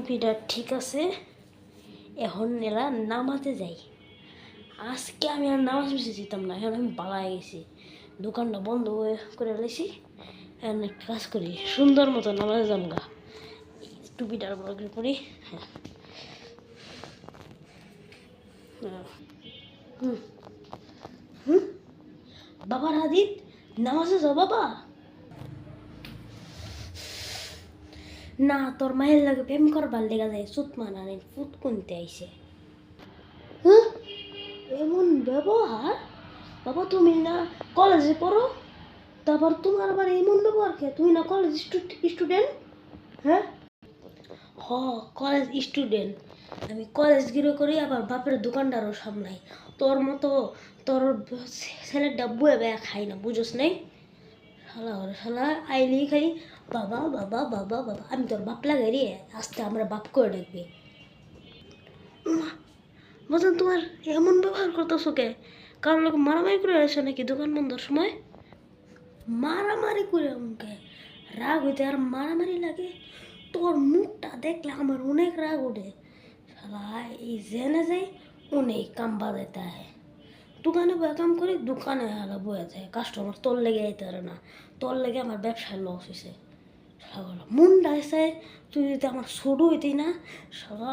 টুপিটা ঠিক আছে। এখন এরা নামাতে যাই। আজকে আমি আর নামাজ বেশি যেতাম না, এখন আমি পালাই গেছি। দোকানটা বন্ধ করে লেছি এখন একটা কাজ করি, সুন্দর মতো নামাজ জামগা টুপিটার বড় করে পরি হ্যাঁ। হুম। হুম। বাবার হাদিদ নামাজে যাও বাবা। না, তোর মায়ের লাগে প্রেম করবার লেগে যায়, সুত মানানে ফুত কুনতে আইসে এমন ব্যবহার? বাবা, তুমি না কলেজে পড়ো? তারপর তোমার আবার এমন ব্যবহার কে? তুমি না কলেজ স্টুডেন্ট হ্যাঁ? হ কলেজ স্টুডেন্ট আমি কলেজ গিরো করি, আবার বাপের দোকানদারও সামলাই। তোর মতো, তোর ছেলের ডাব্বু এবে খাই না, বুঝোস নাই? শালা শালা আইলি খাই। বাবা বাবা বাবা বাবা, আমি তোর বাপ লাগাই রে আজকে আমরা বাপ করে ডাকবে। মতন তোমার এমন ব্যবহার করতেছো কে? কারণ লোক মারামারি করে আসে নাকি দোকান বন্ধর সময়? মারামারি করে আমাকে রাগ হইতে আর মারামারি লাগে? তোর মুখটা দেখলে আমার অনেক রাগ ওঠে। এই জেনে যাই অনেক কাম বাজাইতে হয়। দোকানে বয়ে কাম করি, দোকানে বয়ে যায়। কাস্টমার তোর লেগে যেতে পারে না। তোর লেগে আমার ব্যবসায় লস হয়েছে মুন্ডা এসে তুই যদি আমার সরু হইতি না সারা